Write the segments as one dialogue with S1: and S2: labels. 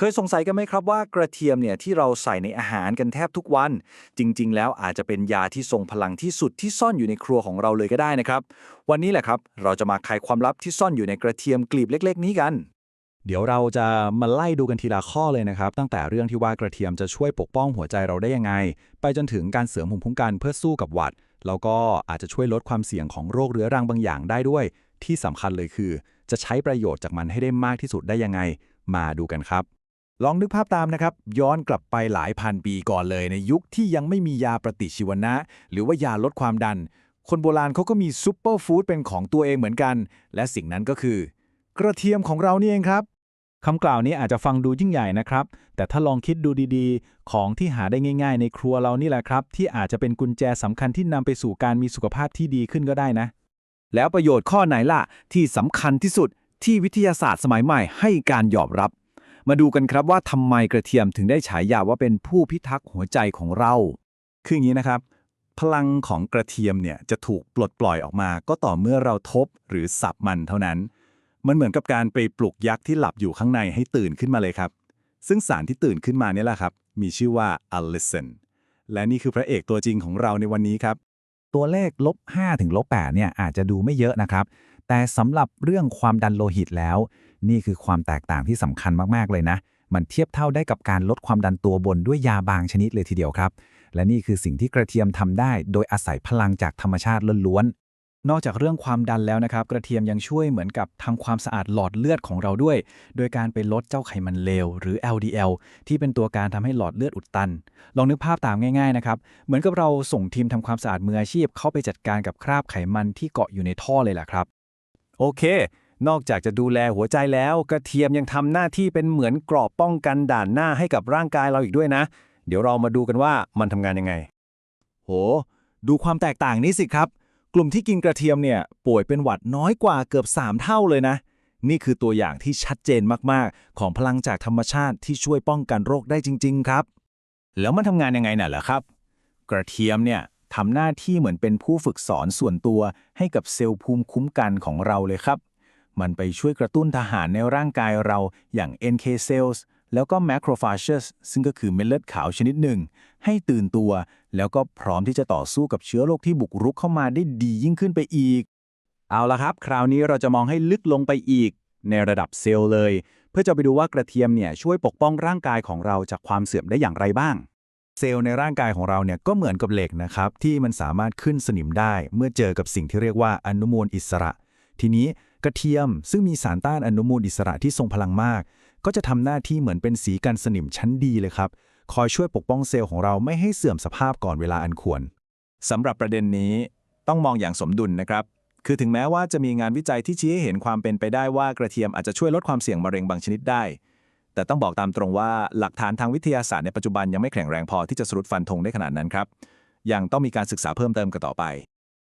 S1: เคยสงสัยกันไหมครับว่ากระเทียมเนี่ยที่เราใส่ในอาหารกันแทบทุกวัน จริง ๆ แล้วอาจจะเป็นยาที่ทรงพลังที่สุดที่ซ่อนอยู่ในครัวของเราเลยก็ได้นะครับ วันนี้แหละครับ เราจะมาไขความลับที่ซ่อนอยู่ในกระเทียมกลีบเล็ก ๆ นี้กัน
S2: เดี๋ยวเราจะมาไล่ดูกันทีละข้อเลยนะครับ ตั้งแต่เรื่องที่ว่ากระเทียมจะช่วยปกป้องหัวใจเราได้ยังไง ไปจนถึงการเสริมภูมิคุ้มกันเพื่อสู้กับหวัดแล้วก็อาจจะช่วยลดความเสี่ยงของโรคเรื้อรังบางอย่างได้ด้วย ที่สำคัญเลยคือ จะใช้ประโยชน์จากมันให้ได้มากที่สุดได้ยังไง มาดูกันครับ
S3: ลองนึกภาพตามนะครับ ย้อนกลับไปหลายพันปีก่อนเลย ในยุคที่ยังไม่มียาปฏิชีวนะ หรือว่ายาลดความดัน คนโบราณเขาก็มีซูเปอร์ฟู้ดเป็นของตัวเองเหมือนกัน และสิ่งนั้นก็คือ กระเทียมของเรานี่เองครับ
S2: คำกล่าวนี้อาจจะฟังดูยิ่งใหญ่นะครับ แต่ถ้าลองคิดดูดีๆ ของที่หาได้ง่าย ๆ ในครัวเรานี่แหละครับ ที่อาจจะเป็นกุญแจสำคัญที่นำไปสู่การมีสุขภาพที่ดีขึ้นก็ได้นะ
S3: แล้วประโยชน์ข้อไหนล่ะ ที่สำคัญที่สุดที่วิทยาศาสตร์สมัยใหม่ให้การยอมรับ มาดูกันครับว่าทำไมกระเทียมถึงได้ฉายาว่าเป็นผู้พิทักษ์หัวใจของเรา
S2: คืออย่างนี้นะครับ พลังของกระเทียมเนี่ยจะถูกปลดปล่อยออกมา ก็ต่อเมื่อเราทบหรือสับมันเท่านั้น มันเหมือนกับการไปปลุกยักษ์ที่หลับอยู่ข้างในให้ตื่นขึ้นมาเลยครับ ซึ่งสารที่ตื่นขึ้นมาเนี่ยแหละครับ มีชื่อว่า a l l i s o n และนี่คือพระเอกตัวจริงของเราในวันนี้ครับ
S4: ตัวเลขลบ5ถึงลบ8เนี่ยอาจจะดูไม่เยอะนะครับ แต่สำหรับเรื่องความดันโลหิตแล้ว นี่คือความแตกต่างที่สำคัญมากๆเลยนะ มันเทียบเท่าได้กับการลดความดันตัวบนด้วยยาบางชนิดเลยทีเดียวครับ และนี่คือสิ่งที่กระเทียมทำได้ โดยอาศัยพลังจากธรรมชาติล้วน
S2: นอกจากเรื่องความดันแล้วนะครับ กระเทียมยังช่วยเหมือนกับทำความสะอาดหลอดเลือดของเราด้วย โดยการไปลดเจ้าไขมันเลว หรือ LDL ที่เป็นตัวการทำให้หลอดเลือดอุดตัน ลองนึกภาพตามง่ายๆนะครับ เหมือนกับเราส่งทีมทำความสะอาดมืออาชีพ เข้าไปจัดการกับคราบไขมันที่เกาะอยู่ในท่อเลยล่ะครับ
S3: โอเค นอกจากจะดูแลหัวใจแล้ว กระเทียมยังทำหน้าที่เป็นเหมือนกรอบป้องกันด่านหน้าให้กับร่างกายเราอีกด้วยนะ เดี๋ยวเรามาดูกันว่ามันทำงานยังไง
S2: โห ดูความแตกต่างนี้สิครับ กลุ่มที่กินกระเทียมเนี่ยป่วยเป็นหวัดน้อยกว่าเกือบ 3 เท่าเลยนะ นี่คือตัวอย่างที่ชัดเจนมากๆ ของพลังจากธรรมชาติที่ช่วยป้องกันโรคได้จริง ๆ ครับ
S3: แล้วมันทำงานยังไงน่ะเหรอครับ กระเทียมเนี่ยทำหน้าที่เหมือนเป็นผู้ฝึกสอนส่วนตัวให้กับเซลล์ภูมิคุ้มกันของเราเลยครับ มันไปช่วยกระตุ้นทหารในร่างกายเราอย่าง NK cells แล้วก็ macrophages ซึ่งก็คือเม็ดเลือดขาวชนิดหนึ่ง ให้ตื่นตัว แล้วก็พร้อมที่จะต่อสู้กับเชื้อโรคที่บุกรุกเข้ามาได้ดียิ่งขึ้นไปอีก
S2: เอาละครับ คราวนี้เราจะมองให้ลึกลงไปอีก ในระดับเซลล์เลย เพื่อจะไปดูว่ากระเทียมเนี่ยช่วยปกป้องร่างกายของเราจากความเสื่อมได้อย่างไรบ้าง เซลล์ในร่างกายของเราเนี่ยก็เหมือนกับเหล็กนะครับที่มันสามารถขึ้นสนิมได้ เมื่อเจอกับสิ่งที่เรียกว่าอนุมูลอิสระ ทีนี้กระเทียมซึ่งมีสารต้านอนุมูลอิสระที่ทรงพลังมาก ก็จะทำหน้าที่เหมือนเป็นสีกันสนิมชั้นดีเลยครับ คอยช่วยปกป้องเซลล์ของเราไม่ให้เสื่อมสภาพก่อนเวลาอันควร
S3: สำหรับประเด็นนี้ต้องมองอย่างสมดุลนะครับ คือถึงแม้ว่าจะมีงานวิจัยที่ชี้ให้เห็นความเป็นไปได้ว่ากระเทียมอาจจะช่วยลดความเสี่ยงมะเร็งบางชนิดได้ แต่ต้องบอกตามตรงว่าหลักฐานทางวิทยาศาสตร์ในปัจจุบันยังไม่แข็งแรงพอที่จะสรุปฟันธงได้ขนาดนั้นครับยังต้องมีการศึกษาเพิ่มเติมกันต่อไป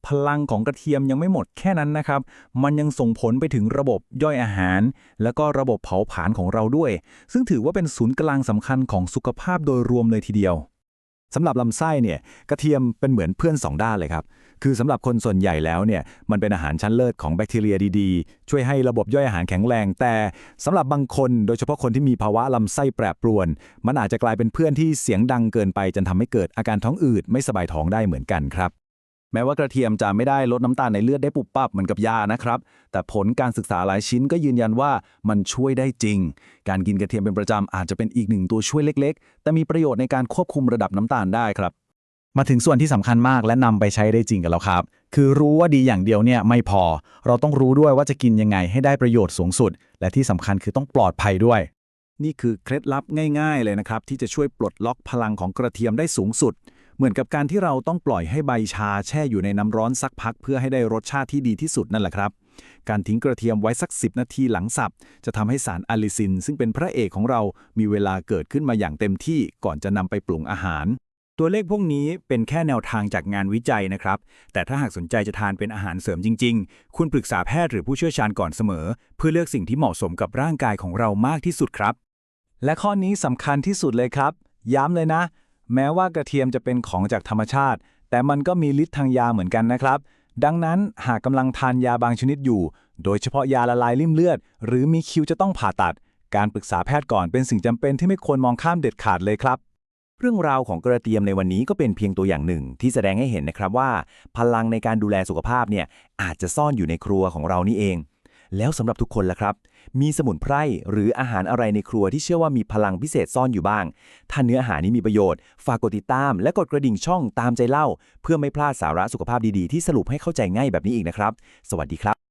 S2: พลังของกระเทียมยังไม่หมดแค่นั้นนะครับ มันยังส่งผลไปถึงระบบย่อยอาหาร แล้วก็ระบบเผาผลาญของเราด้วย ซึ่งถือว่าเป็นศูนย์กลางสำคัญของสุขภาพโดยรวมเลยทีเดียว
S3: สำหรับลำไส้เนี่ยกระเทียมเป็นเหมือนเพื่อนสองด้านเลยครับ คือสำหรับคนส่วนใหญ่แล้วเนี่ยมันเป็นอาหารชั้นเลิศของแบคทีเรียดีๆ ช่วยให้ระบบย่อยอาหารแข็งแรง แต่สำหรับบางคนโดยเฉพาะคนที่มีภาวะลำไส้แปรปรวน มันอาจจะกลายเป็นเพื่อนที่เสียงดังเกินไปจนทำให้เกิดอาการท้องอืดไม่สบายท้องได้เหมือนกันครับ แม้ว่ากระเทียมจะไม่ได้ลดน้ำตาลในเลือดได้ปุบปับเหมือนกับยานะครับ แต่ผลการศึกษาหลายชิ้นก็ยืนยันว่ามันช่วยได้จริง การกินกระเทียมเป็นประจำอาจจะเป็นอีกหนึ่งตัวช่วยเล็ก ๆ แต่มีประโยชน์ในการควบคุมระดับน้ำตาลได้ครับ
S4: มาถึงส่วนที่สำคัญมากและนำไปใช้ได้จริงกันแล้วครับ คือรู้ว่าดีอย่างเดียวเนี่ยไม่พอ เราต้องรู้ด้วยว่าจะกินยังไงให้ได้ประโยชน์สูงสุด และที่สำคัญคือต้องปลอดภัยด้วย
S3: นี่คือเคล็ดลับง่าย ๆ เลยนะครับที่จะช่วยปลดล็อกพลังของกระเทียมได้สูงสุด เหมือนกับการที่เราต้องปล่อยให้ใบชาแช่อยู่ในน้ำร้อนสักพัก เพื่อให้ได้รสชาติที่ดีที่สุดนั่นแหละครับ การทิ้งกระเทียมไว้สัก 10 นาทีหลังสับ จะทำให้สารอะลิซิน ซึ่งเป็นพระเอกของเรามีเวลาเกิดขึ้นมาอย่างเต็มที่ก่อนจะนำไปปรุงอาหาร
S5: ตัวเลขพวกนี้เป็นแค่แนวทางจากงานวิจัยนะครับ แต่ถ้าหากสนใจจะทานเป็นอาหารเสริมจริง ๆ คุณปรึกษาแพทย์หรือผู้เชี่ยวชาญก่อนเสมอ เพื่อเลือกสิ่งที่เหมาะสมกับร่างกายของเรามากที่สุดครับ
S2: และข้อนี้สำคัญที่สุดเลยครับ ย้ำเลยนะ แม้ว่ากระเทียมจะเป็นของจากธรรมชาติ แต่มันก็มีฤทธิ์ทางยาเหมือนกันนะครับ ดังนั้นหากกำลังทานยาบางชนิดอยู่ โดยเฉพาะยาละลายริ่มเลือด หรือมีคิวจะต้องผ่าตัด
S3: การปรึกษาแพทย์ก่อนเป็นสิ่งจำเป็นที่ไม่ควรมองข้ามเด็ดขาดเลยครับ
S2: เรื่องราวของกระเทียมในวันนี้ก็เป็นเพียงตัวอย่างหนึ่ง ที่แสดงให้เห็นนะครับว่า พลังในการดูแลสุขภาพเนี่ยอาจจะซ่อนอยู่ในครัวของเรานี่เอง แล้วสำหรับทุกคนล่ะครับ มีสมุนไพรหรืออาหารอะไรในครัวที่เชื่อว่ามีพลังพิเศษซ่อนอยู่บ้าง ถ้าเนื้ออาหารนี้มีประโยชน์ ฝากกดติดตาม และกดกระดิ่งช่องตามใจเล่า เพื่อไม่พลาดสาระสุขภาพดีๆที่สรุปให้เข้าใจง่ายแบบนี้อีกนะครับ สวัสดีครับ